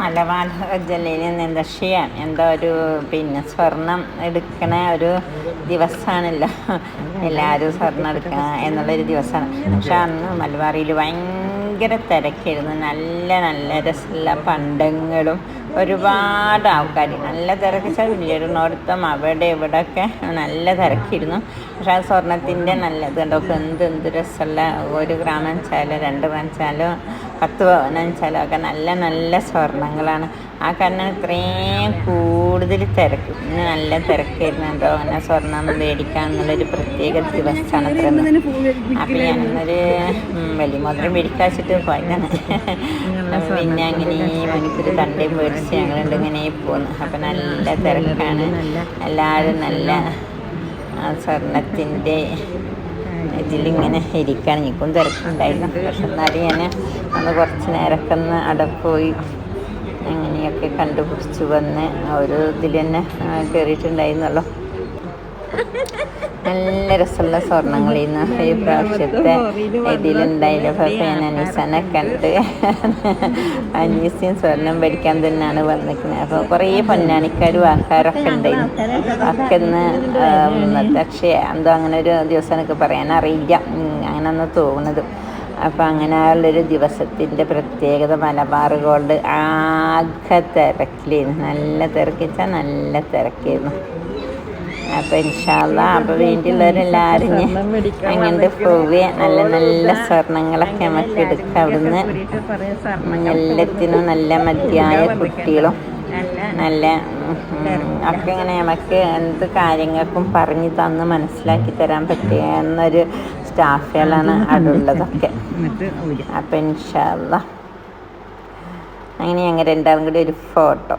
മലബാർ ജില്ലയിൽ നിന്ന് ഷിയാൻ എന്താ ഒരു പിന്നെ സ്വർണം എടുക്കണ ഒരു ദിവസമാണല്ലോ. എല്ലാവരും സ്വർണം എടുക്കണ എന്നുള്ളൊരു ദിവസമാണ്. പക്ഷെ അന്ന് മലബാറിൽ ഭയങ്കര തിരക്കായിരുന്നു. നല്ല നല്ല രസമുള്ള പണ്ടങ്ങളും ഒരുപാട് ആൾക്കാർ. നല്ല തിരക്കിച്ചാൽ വലിയൊരുന്നോടത്തും അവിടെ ഇവിടെയൊക്കെ നല്ല തിരക്കിരുന്നു പക്ഷെ ആ സ്വർണത്തിന്റെ നല്ല ഇത് കണ്ടോ? എന്ത് എന്ത് രസമുള്ള ഒരു ഗ്രാം വെച്ചാലോ രണ്ട് ഗ്രാം വെച്ചാലും പത്ത് പവനം വെച്ചാലും ഒക്കെ നല്ല നല്ല സ്വർണങ്ങളാണ്. ആ കാരണം ഇത്രയും കൂടുതൽ തിരക്ക്. ഇന്ന് നല്ല തിരക്കായിരുന്നു കേട്ടോ അങ്ങനെ സ്വർണം മേടിക്കാൻ എന്നുള്ളൊരു പ്രത്യേക ദിവസമാണ് അപ്പം ഞാനൊരു വലിയ മുദ്ര മേടിക്കാച്ചിട്ട് പോയതാണ്. പിന്നെ അങ്ങനെ മണിക്കൂർ തണ്ടയും മേടിച്ച് ഞങ്ങളുണ്ട് ഇങ്ങനെ പോന്നു. അപ്പം നല്ല തിരക്കാണ്. എല്ലാവരും നല്ല സ്വർണത്തിന്റെ ഇതിലിങ്ങനെ ഇരിക്കാൻ എനിക്കും തിരക്കുണ്ടായിരുന്നു. പക്ഷെ എന്നാലും ഞാൻ അന്ന് കുറച്ച് നേരമൊക്കെ ഒന്ന് അവിടെ പോയി അങ്ങനെയൊക്കെ കണ്ടുപിടിച്ച് വന്ന് ആ ഒരു ഇതിൽ തന്നെ കയറിയിട്ടുണ്ടായിരുന്നല്ലോ. നല്ല രസമുള്ള സ്വർണങ്ങളിന്ന് ഈ പ്രാവശ്യത്തെ ഇതിലുണ്ടായില്ല അനീസനെ കണ്ട് അനീസിയും സ്വർണം പഠിക്കാൻ തന്നെയാണ് വന്നിരിക്കുന്നത്. അപ്പോൾ കുറേ പൊന്നാനിക്കാരും ആൾക്കാരൊക്കെ ഉണ്ടായിരുന്നു ഒക്കെ ഇന്ന് പക്ഷേ എന്തോ അങ്ങനെ ഒരു ദിവസം എനിക്ക് പറയാനറിയില്ല അങ്ങനെ ഒന്ന് തോന്നുന്നത്. അപ്പോൾ അങ്ങനെ ഉള്ളൊരു ദിവസത്തിന്റെ പ്രത്യേകത മലബാർ ഗോൾഡ് ആകെ തിരക്കിലായിരുന്നു. നല്ല തിരക്കിച്ചാൽ നല്ല തിരക്കായിരുന്നു അപ്പോൾ ഇൻഷാല്ല അപ്പോൾ വീട്ടിലുള്ളവരെല്ലാവരും അങ്ങനത്തെ പോവുക നല്ല നല്ല സ്വർണങ്ങളൊക്കെ നമുക്ക് എടുക്കാം അവിടുന്ന്. എല്ലാത്തിനും നല്ല മതിയായ കുട്ടികളും നല്ല ഒക്കെ ഇങ്ങനെ നമുക്ക് എന്ത് കാര്യങ്ങൾക്കും പറഞ്ഞു തന്ന് മനസ്സിലാക്കി തരാൻ പറ്റിയ എന്നൊരു സ്റ്റാഫുകളാണ് അവിടെ ഉള്ളതൊക്കെ. അപ്പം ഇൻഷാല്ല അങ്ങനെ ഞങ്ങൾ രണ്ടാളും കൂടി ഒരു ഫോട്ടോ